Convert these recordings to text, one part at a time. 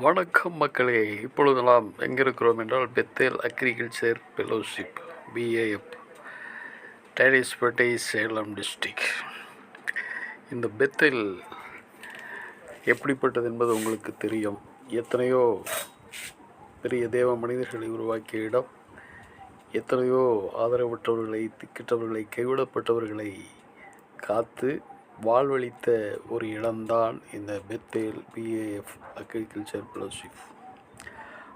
வணக்கம் மக்களே. இப்பொழுது நாம் எங்கே இருக்கிறோம் என்றால் Bethel agriculture fellowship BAF Danishpet Salem district இந்த பெத்தேல் எப்படிப்பட்டது என்பது உங்களுக்கு தெரியும். எத்தனையோ பெரிய தேவ மனிதர்களை உருவாக்கிய இடம் எத்தனையோ ஆதரவற்றவர்களை திக்கிட்டவர்களை கைவிடப்பட்டவர்களை காத்து வாழ்வளித்த ஒரு இடம்தான் இந்த பெத்தேல் பிஏஎஃப் அக்ரிகல்ச்சர் ஃபெலோஷிப்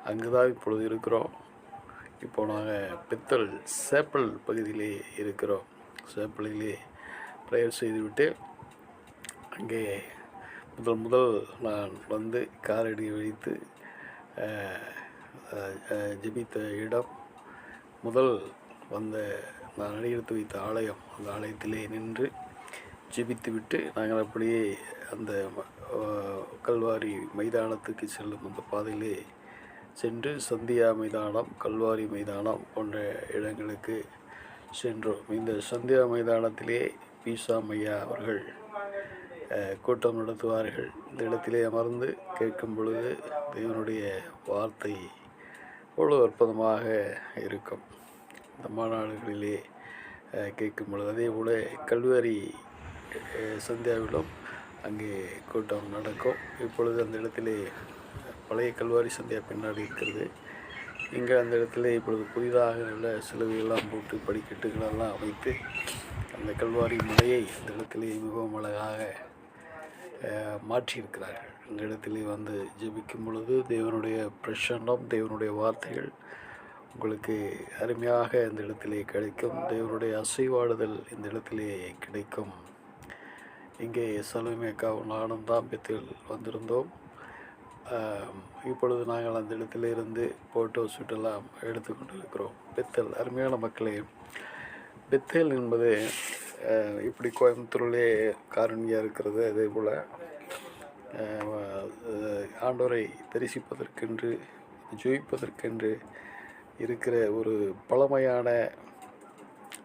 அங்கு தான் இப்பொழுது இருக்கிறோம். இப்போ நாங்கள் பெத்தல் சேப்பல் பகுதியிலே இருக்கிறோம். சேப்பலிலே ப்ரேயர் செய்துவிட்டு அங்கே முதல் முதல் நான் வந்து காலடி வைத்து ஜெபித்த இடம் முதல் வந்த நான் அடியெடுத்து வைத்த ஆலயம். அந்த ஆலயத்திலே நின்று ஜெபித்துவிட்டு நாங்கள் அப்படியே அந்த ம- கல்வாரி மைதானத்துக்கு செல்லும் அந்த பாதையிலே சென்று சந்தியா மைதானம் கல்வாரி மைதானம் போன்ற இடங்களுக்கு சென்றோம். இந்த சந்தியா மைதானத்திலே பீசா மையா அவர்கள் கூட்டம் நடத்துவார்கள். இந்த இடத்திலே அமர்ந்து கேட்கும் பொழுது தேவனுடைய வார்த்தை அவ்வளோ அற்புதமாக இருக்கும். இந்த மாநாடுகளிலே கேட்கும் பொழுது அதே போல் கல்வாரி சந்தியாவிலும் அங்கே கூட்டம் நடக்கும். இப்பொழுது அந்த இடத்திலே பழைய கல்வாரி சந்தியா பின்னாடி இருக்கிறது. இங்கே அந்த இடத்துல இப்பொழுது புதிதாக உள்ள சிலுவையெல்லாம் போட்டு படிக்கட்டுகளெல்லாம் அமைத்து அந்த கல்வாரி மலையை அந்த இடத்திலே மிகவும் அழகாக மாற்றியிருக்கிறார்கள். இந்த இடத்திலே வந்து ஜெபிக்கும் பொழுது தேவனுடைய பிரசன்னம் தேவனுடைய வார்த்தைகள் உங்களுக்கு அருமையாக இந்த இடத்திலே கிடைக்கும். தேவனுடைய அசைவாடுதல் இந்த இடத்திலே கிடைக்கும். இங்கே சலுமேக்காவும் நானும் தான் பெத்தில் வந்திருந்தோம். இப்பொழுது நாங்கள் அந்த இடத்திலிருந்து போட்டோ ஃபோட்டோ ஷூட்டெல்லாம் எடுத்துக்கொண்டு இருக்கிறோம் பெத்தல் அருமையான மக்களே பெத்தேல் என்பது இப்படி கோயம்புத்தூர்லேயே காரணியாக இருக்கிறது. அதே போல் ஆண்டோரை தரிசிப்பதற்கென்று ஜெயிப்பதற்கென்று இருக்கிற ஒரு பழமையான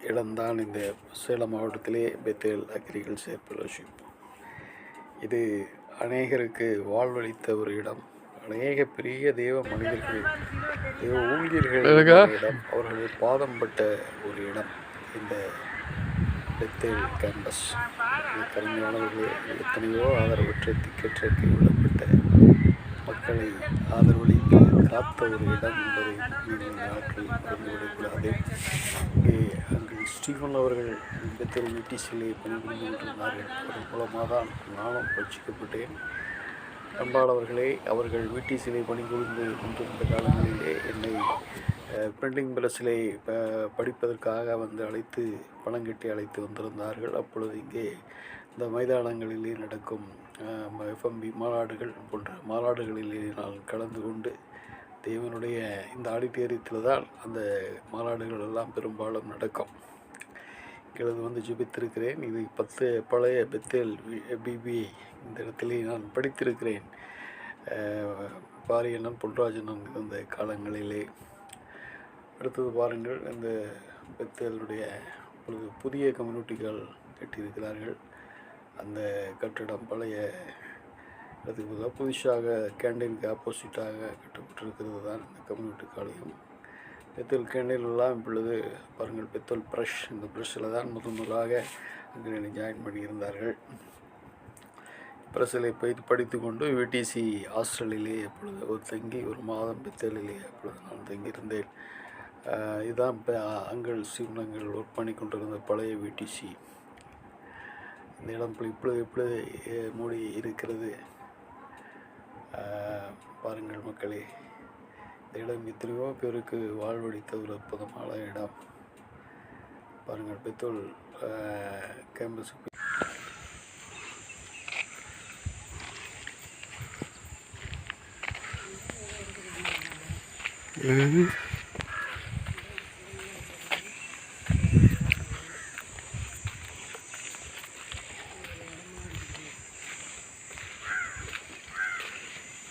இடம்தான் இந்த சேலம் மாவட்டத்திலே பெத்தேல் அக்ரிகல்ச்சர் ஃபெலோஷிப் இது அநேகருக்கு வாழ்வளித்த ஒரு இடம். அநேக பெரிய தேவ மனிதர்கள் தேவ ஊழியர்கள் இடம். அவர்கள் பாதம் பட்ட ஒரு இடம் இந்த பெத்தேல் கேம்பஸ் கருமையானவர்களே எத்தனையோ ஆதரவற்ற திக்கற்ற கைவிடப்பட்ட மக்களை ஆதரவளித்து காத்த ஒரு இடம் என்பதை நீங்கள் நாட்கள் மறந்துவிடக்கூடாது இங்கே ஸ்டீஃபன் அவர்கள் பெத்தல் யூடிசியிலே பணிபுரிந்து கொண்டிருந்தார்கள் அதன் மூலமாக தான் நானும் ரட்சிக்கப்பட்டேன். அன்பாளவர்களே அவர்கள் வீட்டிசிலை பணிபுரிந்து கொண்டிருந்த காலங்களிலே என்னை பிரிண்டிங் பிரஸிலே படிப்பதற்காக வந்து அழைத்து பணம் கட்டி அழைத்து வந்திருந்தார்கள். அப்பொழுது இங்கே இந்த மைதானங்களிலே நடக்கும் எஃப்எம்பி மாநாடுகள் போன்ற மாநாடுகளிலே நான் கலந்து கொண்டு தேவனுடைய இந்த ஆடிட்டோரியத்தில் தான் அந்த மாநாடுகள் எல்லாம் பெரும்பாலும் நடக்கும். இங்கிறது வந்து ஜெபித்திருக்கிறேன். இது பத்து பழைய பெத்தேல் பிபிஐ இந்த இடத்திலே நான் படித்திருக்கிறேன். பாரியண்ணன் பொன்ராஜனன் இருந்த காலங்களிலே. அடுத்தது பாருங்கள் இந்த பெத்தேலுடைய இப்பொழுது புதிய கம்யூனிட்டிகள் கட்டியிருக்கிறார்கள். அந்த கட்டிடம் பழைய இடத்துக்கு புதுசாக கேண்டீனுக்கு ஆப்போசிட்டாக கட்டப்பட்டிருக்கிறது தான் இந்த கம்யூனிட்டி காலையும் பெத்தல் கேண்டீன்லாம் இப்பொழுது பாருங்கள் பெத்தல் ப்ரஷ் இந்த ப்ரஷ்ஷில் தான் முதன் முதலாக அங்கே ஜாயின் பண்ணியிருந்தார்கள். பிரசிலை போய் படித்து கொண்டு விடிசி ஹாஸ்டலிலே எப்பொழுது ஒரு தங்கி ஒரு மாதம் பெத்தலிலே அப்பொழுது நான் தங்கியிருந்தேன். இதுதான் இப்போ அங்கள் சிவனங்கள் ஒர்க் பண்ணி கொண்டிருந்த பழைய விடிசி இந்த இடம் இப்பொழுது இப்பொழுது மூடி இருக்கிறது. பாருங்கள் மக்களே. இந்த இடம் எத்தனையோ பேருக்கு வாழ்வழித்த ஒரு அற்புதமான இடம். பாருங்கள் பெத்தோல் கேம்பஸுக்கு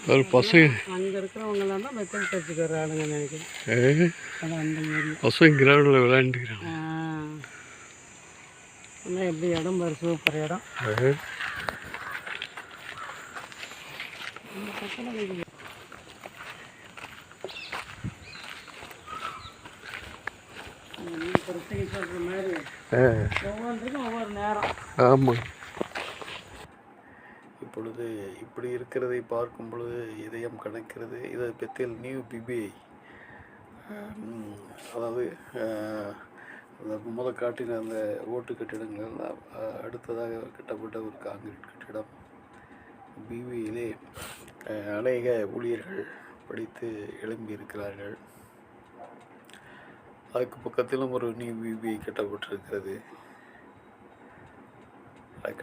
ஒரு பசங்க அவங்களாம் தான் மெத்தல் ஆளுங்க நினைக்கிறேன். அந்த மாதிரி. பசும் கிரவுண்டில் விளையாண்டுக்கிறாங்க. ஆனால் எப்படி இடம் பாரு சூப்பர் ஒவ்வொரு நேரம். ஆமாம் பொழுது இப்படி இருக்கிறதை பார்க்கும் பொழுது இதயம் கணக்கிறது இதை பெத்தில் நியூ பிபிஐ. அதாவது அந்த முத காட்டின அந்த ஓட்டு கட்டிடங்கள் அடுத்ததாக கட்டப்பட்ட ஒரு காங்கிரீட் கட்டிடம். பிபியிலே அநேக ஊழியர்கள் படித்து எழும்பியிருக்கிறார்கள். அதுக்கு பக்கத்திலும் ஒரு நியூ பிபிஐ கட்டப்பட்டிருக்கிறது.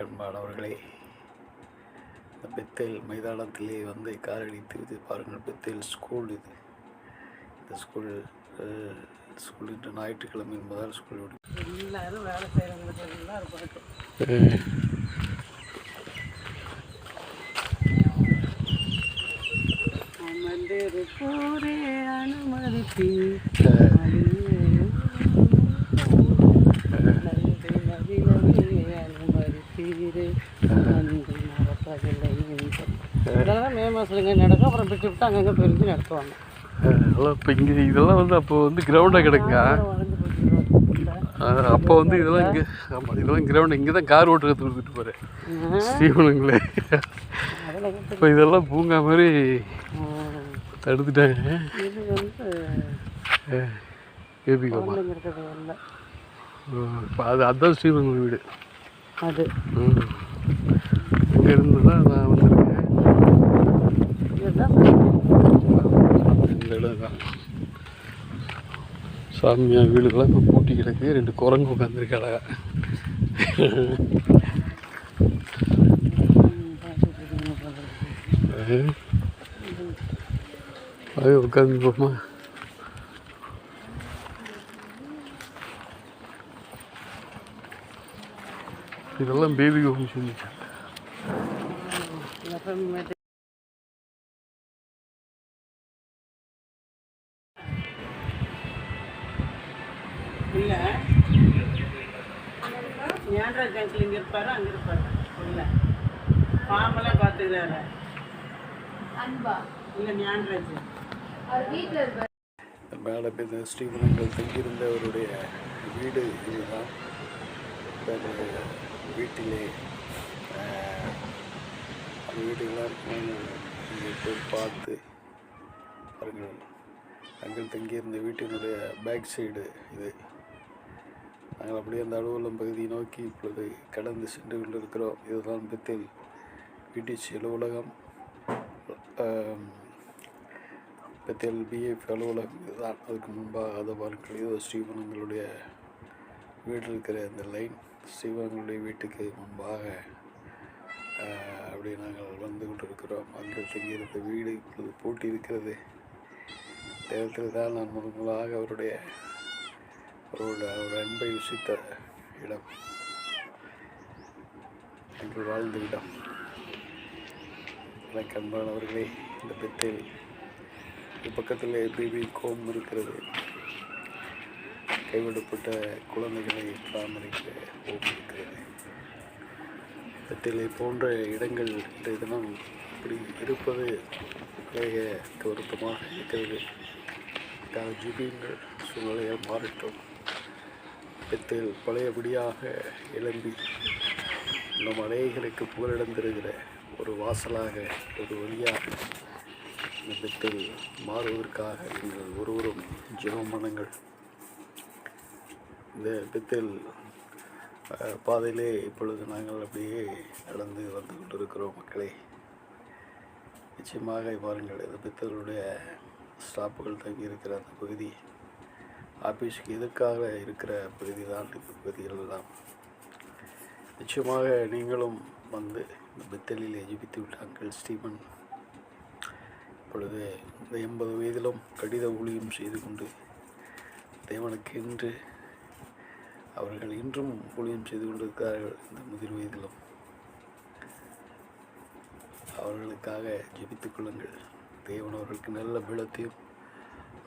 அன்பானவர்களே பெத்தேல் மைதானத்திலே வந்து காரடித்து இது பாருங்கள். பெத்தேல் ஸ்கூல் இது. இந்த ஸ்கூல் ஸ்கூல் இன்று ஞாயிற்றுக்கிழமை என்பதால் ஸ்கூல் எல்லாரும் வேலை செய்கிறவங்களுக்கு அமர்ந்திருப்போரே அனுமதிப்பி இதெல்லாம் மே மாதத்துலங்க நடக்கும். அப்புறம் விட்டு விட்டு அங்கங்கே பெருக்கி நடத்துவாங்க. இப்போ இங்கே இதெல்லாம் வந்து அப்போ வந்து கிரவுண்டாக கிடக்குங்க அப்போ வந்து இதெல்லாம் இங்கே ஆமாம் இதெல்லாம் கிரவுண்ட் இங்கே தான் கார் ஓட்டு கற்றுக்கிட்டு போகிறேன் ஸ்ரீவனங்களே இப்போ இதெல்லாம் பூங்கா மாதிரி தடுத்துட்டாங்க. கேபிகோமா இப்போ அது அதுதான் ஸ்ரீவனங்கள் வீடு. அது. இங்கே இருந்து தான் நான் வந்திருக்கேன். இந்த இடம் தான் சாமியா வீடுகள்லாம் இப்போ பூட்டி கிடக்கு. ரெண்டு குரங்கு உட்காந்துருக்கு அழகா அது உட்காந்து போமா. இதெல்லாம் பேபி ஹோம் சொல்லிச்சு இல்லை ஞான்ராஜ் அங்கிள் இங்கே இருப்பாரு? அங்கே இருப்பாரு. இல்லை ஃபார்மெல்லாம் பார்த்துக்கிறாரு அன்பா. இல்லை ஞான்ராஜ். அவர் வீட்டில் இருப்பார். மேலே போய் இந்த ஸ்ரீமணங்கள் தங்கியிருந்த அவருடைய வீடு இதுதான். வீட்டிலே அந்த வீடுகளாம் நாங்கள் இங்கே போய் பார்த்து பாருங்கள். நாங்கள் தங்கியிருந்த வீட்டினுடைய பேக் சைடு இது. நாங்கள் அப்படியே அந்த அலுவலம் பகுதியை நோக்கி இப்பொழுது கடந்து சென்று கொண்டிருக்கிறோம். இதுதான் பெத்தில் பிடிசி அலுவலகம். ஆம், பிஎஃப் அலுவலகம். இதுதான். அதுக்கு முன்பாக அதை பார்க்கல இதோ ஸ்ரீவனங்களுடைய வீடு இருக்கிற அந்த லைன் ஸ்ரீவனங்களுடைய வீட்டுக்கு முன்பாக அப்படியே அப்படி நாங்கள் வந்து கொண்டிருக்கிறோம். அங்கே தங்கியிருந்த வீடு இப்பொழுது பூட்டி இருக்கிறது நேரத்தில் தான் நான் முதன் முதலாக அவருடைய அவருடைய அவர் அன்பை ருசித்த இடம். என்று வாழ்ந்த இடம். எனக்கு அன்பானவர்களே இந்த பெத்தில் பக்கத்தில் பிபி கோம் இருக்கிறது? கைவிடப்பட்ட குழந்தைகளை பராமரிக்க ஓம் இருக்கிறது. பெத்திலை போன்ற இடங்கள் இன்றைய தினம் இப்படி இருப்பது மிக வருத்தமாக இருக்கிறது. அதுக்காக ஜிபியுங்கள் சூழ்நிலையை மாறட்டும். பெத்தில் பழையபடியாக எழும்பி நம் அநேகருக்கு புகலிடம் தருகிற ஒரு வாசலாக ஒரு வழியாக இந்த மாறுவதற்காக நீங்கள் ஒருவரும் ஜெபம் பண்ணுங்கள் இந்த பித்தில் பாதையிலே இப்பொழுது நாங்கள் அப்படியே நடந்து வந்து கொண்டிருக்கிறோம் மக்களே. நிச்சயமாக பாருங்கள் இந்த பித்தர்களுடைய ஸ்டாப்புகள் தங்கி இருக்கிற அந்த பகுதி ஆஃபீஸுக்கு எதிர்க்காக இருக்கிற பகுதி தான் இந்த பகுதிகள் தான் நிச்சயமாக நீங்களும் வந்து இந்த பெத்தலில் எஜிபித்து விட்ட அங்கிள் ஸ்டீவன் இப்பொழுது இந்த எண்பது வயதிலும் கடித ஊழியம் செய்து கொண்டு தேவனுக்கு என்று அவர்கள் இன்றும் ஊழியம் செய்து கொண்டிருக்கிறார்கள் இந்த முதிர் வயதிலும். அவர்களுக்காக ஜெபித்துக் கொள்ளுங்கள். தேவன் அவர்களுக்கு நல்ல பலத்தையும்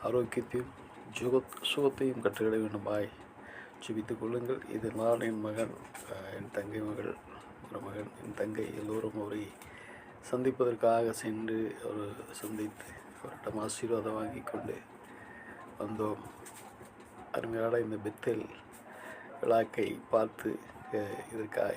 ஆரோக்கியத்தையும் சுக சுகத்தையும் கற்றுக்கிட வேண்டுமாய் ஜெபித்துக் கொள்ளுங்கள். இது நான் என் மகன் என் தங்கை மகள் ஒரு மகன் என் தங்கை எல்லோரும் அவரை சந்திப்பதற்காக சென்று அவர் சந்தித்து அவரிடம் ஆசீர்வாதம் வாங்கி கொண்டு வந்தோம். அருமையான இந்த பெத்தேல் விழாக்கை பார்த்து இதற்காக